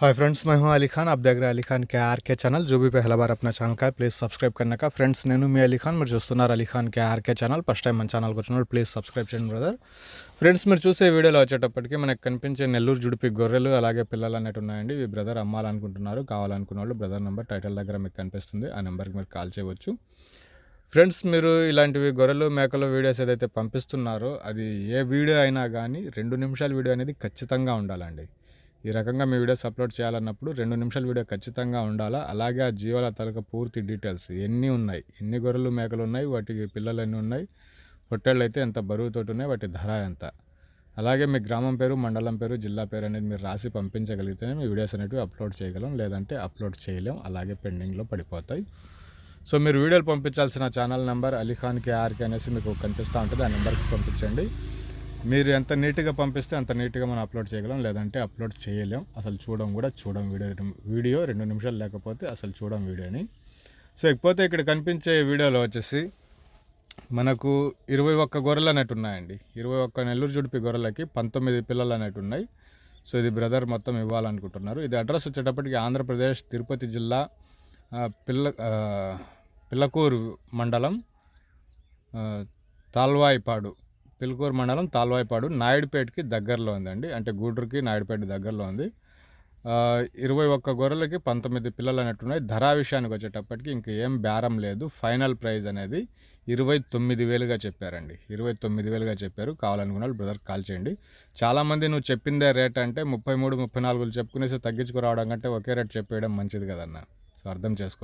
Hi friends मैं हूं अली खान आप देख रहे हैं अली खान के आर के ఛానల్ जो भी पहला बार अपना ఛానల్ का ప్లీజ్ సబ్స్క్రైబ్ करने का ఫ్రెండ్స్ నేను మీ అలీ ఖాన్ మీరు చూస్తున్నారు Ali Khan K RK channel first time మన ఛానల్కి వచ్చినప్పుడు ప్లీజ్ సబ్స్క్రైబ్ చేయండి బ్రదర్ ఫ్రెండ్స్ మీరు చూసే వీడియోలో వచ్చేటప్పటికి మనకు కనిపించే నెల్లూరు జుడిపి గొర్రెలు అలాగే పిల్లలు అనేవి ఉన్నాయండి ఇవి బ్రదర్ అమ్మాలనుకుంటున్నారు కావాలనుకున్న వాళ్ళు బ్రదర్ నెంబర్ టైటిల్ దగ్గర మీకు కనిపిస్తుంది ఆ నెంబర్కి మీరు కాల్ చేయవచ్చు ఫ్రెండ్స్ మీరు ఇలాంటివి గొర్రెలు మేకలు వీడియోస్ ఏదైతే పంపిస్తున్నారో అది ఏ వీడియో అయినా కానీ రెండు నిమిషాల వీడియో అనేది ఖచ్చితంగా ఉండాలండి ఈ రకంగా మీ వీడియోస్ అప్లోడ్ చేయాలన్నప్పుడు రెండు నిమిషాల వీడియో ఖచ్చితంగా ఉండాలా? అలాగే ఆ జీవాల తలక పూర్తి డీటెయిల్స్ ఎన్ని ఉన్నాయి? ఎన్ని గొర్రెలు మేకలు ఉన్నాయి? వాటికి పిల్లలు ఎన్ని ఉన్నాయి? పొట్టేళ్ళు అయితే ఎంత బరువుతోటి ఉన్నాయి? వాటి ధర ఎంత? అలాగే మీ గ్రామం పేరు మండలం పేరు జిల్లా పేరు అనేది మీరు రాసి పంపించగలిగితేనే మీ వీడియోస్ అనేవి అప్లోడ్ చేయగలం. లేదంటే అప్లోడ్ చేయలేం. అలాగే పెండింగ్లో పడిపోతాయి. సో మీరు వీడియోలు పంపించాల్సిన ఛానల్ నెంబర్ అలీఖాన్ కేఆర్కే అనేసి మీకు కనిపిస్తూ ఉంటుంది. ఆ నెంబర్కి పంపించండి. మీరు ఎంత నీట్గా పంపిస్తే అంత నీట్గా మనం అప్లోడ్ చేయగలం లేదంటే అప్లోడ్ చేయలేం. అసలు చూడడం కూడా చూడడం వీడియో వీడియో రెండు నిమిషాలు లేకపోతే అసలు చూడడం వీడియోని. సో ఇకపోతే ఇక్కడ కనిపించే వీడియోలో వచ్చేసి మనకు ఇరవై ఒక్క గొర్రెలు అనేటు ఉన్నాయండి. ఇరవై ఒక్క నెల్లూరు జుడిపి గొర్రెలకి పంతొమ్మిది పిల్లలు అనేటు ఉన్నాయి. సో ఇది బ్రదర్ మొత్తం ఇవ్వాలనుకుంటున్నారు. ఇది అడ్రస్ వచ్చేటప్పటికి ఆంధ్రప్రదేశ్ తిరుపతి జిల్లా పిల్ల పిల్లకూరు మండలం తాల్వాయిపాడు. పిల్కూరు మండలం తాల్వాయిపాడు నాయుడుపేటకి దగ్గరలో ఉందండి. అంటే గూడూరుకి నాయుడుపేట దగ్గరలో ఉంది. ఇరవై ఒక్క గొర్రెలకి పంతొమ్మిది పిల్లలు అన్నట్టున్నాయి ధర విషయానికి వచ్చేటప్పటికి ఇంక ఏం బేరం లేదు. ఫైనల్ ప్రైజ్ అనేది ఇరవై తొమ్మిది వేలుగా చెప్పారండి. ఇరవై తొమ్మిది వేలుగా చెప్పారు. కావాలనుకున్న వాళ్ళు బ్రదర్ కాల్ చేయండి. చాలామంది నువ్వు చెప్పిందే రేట్ అంటే ముప్పై మూడు ముప్పై నాలుగులు చెప్పుకునేసి తగ్గించుకురావడం కంటే ఒకే రేట్ చెప్పేయడం మంచిది కదన్న. సో అర్థం చేసుకోండి.